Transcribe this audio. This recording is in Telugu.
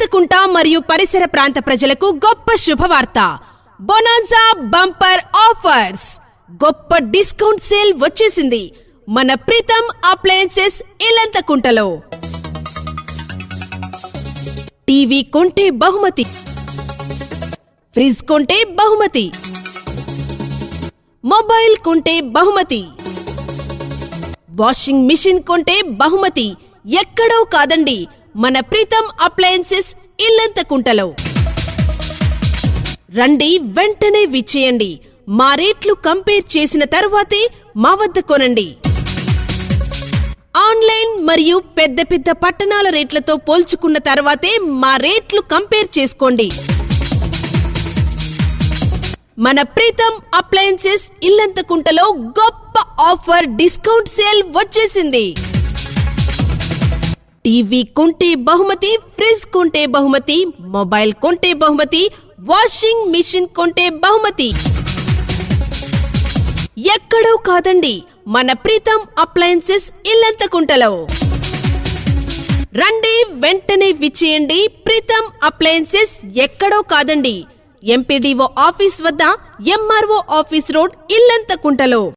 చింతకుంట మరియు పరిసర ప్రాంత ప్రజలకు గొప్ప శుభవార్త. Bonanza bumper offers. గొప్ప డిస్కౌంట్ సేల్ వచ్చేసింది. మన ప్రీతం అప్లయన్సెస్ ఇల్లంతకుంటలో టీవీ కొంటే బహుమతి. ఫ్రిజ్ కొంటే బహుమతి. మొబైల్ కొంటే బహుమతి. వాషింగ్ మిషన్ కొంటే బహుమతి. ఎక్కడో కాదండి. మన ప్రీతం అప్లయన్సెస్ ఇల్లంతకుంటలో రండి వెంటనే విచ్చేయండి. మా రేట్లు కంపేర్ చేసిన తర్వాతే మా వద్ద కొనండి. ఆన్లైన్ మరియు పెద్ద పెద్ద పట్టణాల రేట్లతో పోల్చుకున్న తర్వాతే మా రేట్లు కంపేర్ చేసుకోండి. మన ప్రీతం అప్లయన్సెస్ ఇల్లంతకుంటలో గొప్ప ఆఫర్ డిస్కౌంట్ సేల్ వచ్చేసింది. టీవీ కొంటే బహుమతి ఫ్రిజ్ కొంటే బహుమతి మొబైల్ కొంటే బహుమతి వాషింగ్ మిషన్ కొంటే బహుమతి. ఎక్కడో కాదండి మన ప్రీతం అప్లయన్సెస్ ఇల్లంతకుంటలో. రండి వెంటనే విచ్చేయండి ప్రీతం అప్లయన్సెస్ ఎక్కడో కాదండి. ఎంపీడీఓ ఆఫీస్ వద్ద ఎంఆర్ఓ ఆఫీస్ రోడ్ ఇల్లంతకుంటలో.